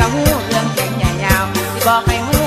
ก็หูเรื่องแขนใหญ่ยาวสิบอกให้หู